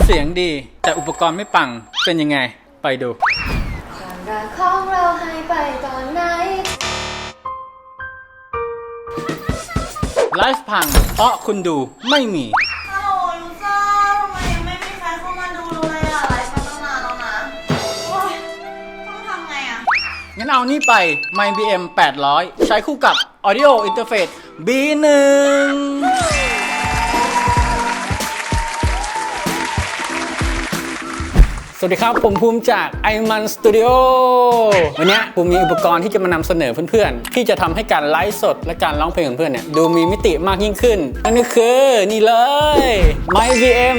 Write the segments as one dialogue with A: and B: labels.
A: เสียงดีแต่อุปกรณ์ไม่ปังเป็นยังไง ไปดู
B: ความรักของเราหายไปตอนไหน
A: ไลฟ์พัง เพราะคุณดูไม่มี
C: ฮัลโหลยูเซอร์ทำไมยังไม่มีใครเข้ามาดูเลยอะไลฟ์มาตั้งนานแล้วนะ โอ้ยต้องทำไงอะ
A: งั้นเอานี่ไป MyBM 800 ใช้คู่กับ Audio Interface B1 สวัสดีครับผมภูมิจาก i m a n Studio วันนี้ผมมีอุปกรณ์ที่จะมานำเสนอเพื่อนๆ ที่จะทำให้การไลฟ์สดและการร้องเพลงของเพื่อนเนี่ยดูมีมิติมากยิ่งขึ้น นั่นก็คือนี่เลย MyBM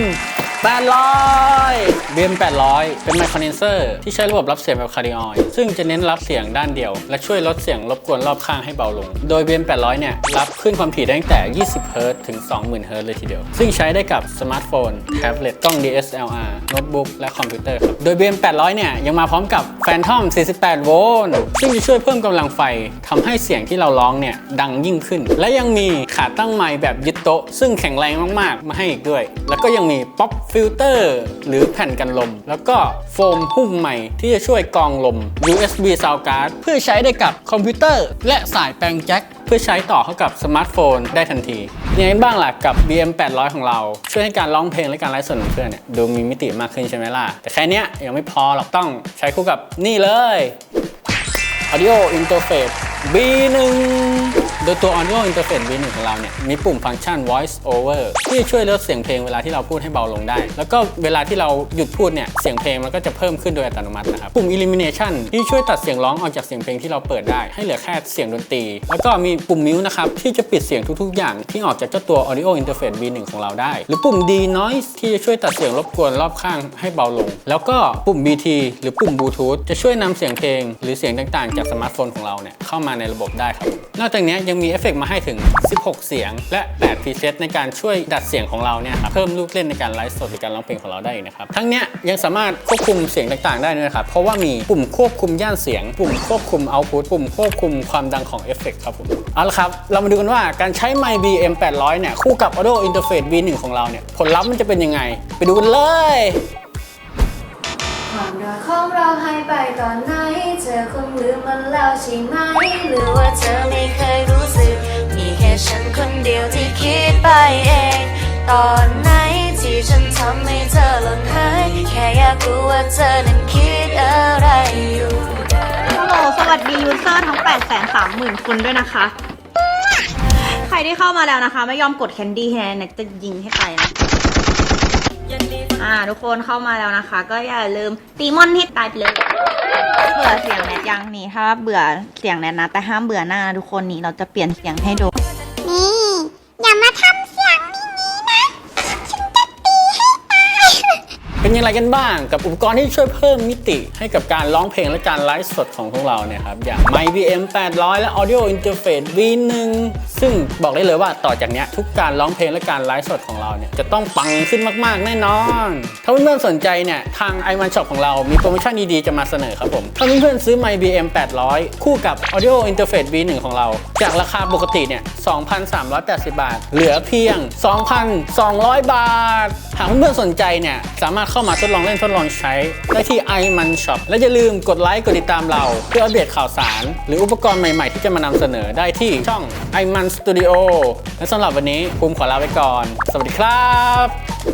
A: 800 BM 800 เป็นไมโครเนเซอร์ที่ใช้ระบบรับเสียงแบบคาร์ดิออยซึ่งจะเน้นรับเสียงด้านเดียว และช่วยลดเสียงรบกวนรอบข้างให้เบาลง โดย BM 800 เนี่ยรับขึ้นความถี่ได้ตั้งแต่ 20เฮิรตถึง 20,000เฮิรตเลยทีเดียว ซึ่งใช้ได้กับสมาร์ทโฟน แท็บเล็ต กล้อง DSLR โน้ตบุ๊ก และคอมพิวเตอร์ครับ โดย BM 800 เนี่ยยังมาพร้อมกับ Phantom 48 โวลต์ ซึ่งจะช่วยเพิ่มกำลังไฟทำให้เสียงที่เราร้องเนี่ยดังยิ่งขึ้น และยังมีขาตั้งไมค์แบบยึดโต๊ะ ซึ่งแข็งแรงมากๆ มาให้อีกด้วย แล้วก็ยังมี Pop Filter หรือแผ่นกนลม แล้วก็โฟมหุ้มไมค์ที่จะช่วยกรองลม USB Sound Card เพื่อใช้ได้กับคอมพิวเตอร์ และสายแปลงแจ็คเพื่อใช้ต่อเข้ากับสมาร์ทโฟนได้ทันทียังไงบ้างล่ะกับ BM 800ของเรา ช่วยให้การร้องเพลงและการไลฟ์สดของเพื่อนเนี่ยดูมีมิติมากขึ้นใช่ไหมล่ะ แต่แค่นี้ยยังไม่พอหรอกต้องใช้คู่กับนี่เลย Audio Interface B1 โดยตัว Audio Interface B1 ของเราเนี่ยมีปุ่มฟังก์ชัน Voice Over ที่ช่วยลดเสียงเพลงเวลาที่เราพูดให้เบาลงได้ แล้วก็เวลาที่เราหยุดพูดเนี่ยเสียงเพลงมันก็จะเพิ่มขึ้นโดยอัตโนมัตินะครับ ปุ่ม Elimination ที่ช่วยตัดเสียงร้องออกจากเสียงเพลงที่เราเปิดได้ ให้เหลือแค่เสียงดนตรี แล้วก็มีปุ่ม Mute นะครับที่จะปิดเสียงทุกๆ อย่างที่ออกจากเจ้าตัว Audio Interface B1 ของเราได้ หรือปุ่ม D Noise ที่จะช่วยตัดเสียงรบกวนรอบข้างให้เบาลง แล้วก็ปุ่ม BT หรือปุ่ม Bluetooth จะช่วยนำเสียงเพลง หรือเสียงต่างๆ จากสมาร์ทโฟนของเราเนี่ยเข้ามาในระบบได้ครับ นอกจากนี้ยังมีเอฟเฟกต์มาให้ถึง 16 เสียง และ8 preset ในการช่วยดัดเสียงของเราเนี่ยครับเพิ่มลูกเล่นในการไลฟ์สดหรือการร้องเพลงของเราได้อีกนะครับ ทั้งนี้ยังสามารถควบคุมเสียงต่างๆ ได้ด้วยครับ เพราะว่ามีปุ่มควบคุมย่านเสียง ปุ่มควบคุมเอาต์พุตปุ่มควบคุมความดังของเอฟเฟกต์ครับผม เอาละครับ เรามาดูกันว่าการใช้ My BM 800เนี่ยคู่กับ Audio Interface V1 ของเราเนี่ยผลลัพธ์มันจะเป็นยังไง ไปดูกันเลย
B: ความรักของเราหายไปตอนไหน อคงลืมมันแล้วใช่ไหม หรือว่าเธอไม่เคยรู้สึก มีแค่ฉันคนเดียวที่คิดไปเอง ตอนไหนที่ฉันทำให้เธอหล่นหาย แค่อยากรู้ว่าเธอนั้นคิดอะไรอยู่
C: ฮัลโหลสวัสดียูเซอร์ทั้ง 8 3 0 0 0 0คนด้วยนะคะ ใครที่เข้ามาแล้วนะคะ ไม่ยอมกดแคนดี้ให้นะจะยิงให้ไปนะ อ่า ทุกคนเข้ามาแล้วนะคะ ก็อย่าลืมตีมอนให้ตายไปเลย เบื่อเสียงแนทยังนี่ถ้าเบื่อเสียงแนทนะ แต่ห้ามเบื่อหน้าทุกคนนี่เราจะเปลี่ยนเสียงให้ดู
D: เป็
A: นย่างไรกันบ้างกับอุปกรณ์ที่ช่วยเพิ่มมิติให้กับการร้องเพลงและการไลฟ์สดของพวกเราเนี่ยครับ อย่าง My BM 800 และ Audio Interface V1 ซึ่งบอกได้เลยว่าต่อจากนี้ทุกการร้องเพลงและการไลฟ์สดของเราเนี่ยจะต้องปังขึ้นมาก ๆ แน่นอน ถ้าเพื่อนๆสนใจเนี่ยทาง i m a n Shop ของเรามีโปรโมชั่นดีๆ จะมาเสนอครับผม ถ้าเพื่อนๆซื้อ My BM 800 คู่กับ Audio Interface V1 ของเรา จากราคาปกติเนี่ย 2,380 บาท เหลือเพียง 2,200 บาทหากเพื่อนๆสนใจเนี่ย สามารถเข้ามาทดลองเล่นทดลองใช้ได้ที่ iMan Shop และอย่าลืมกดไลค์กดติดตามเรา เพื่ออัปเดตข่าวสาร หรืออุปกรณ์ใหม่ๆ ที่จะมานำเสนอได้ที่ช่อง iMan Studio และสำหรับวันนี้ภูมิขอลาไปก่อน สวัสดีครับ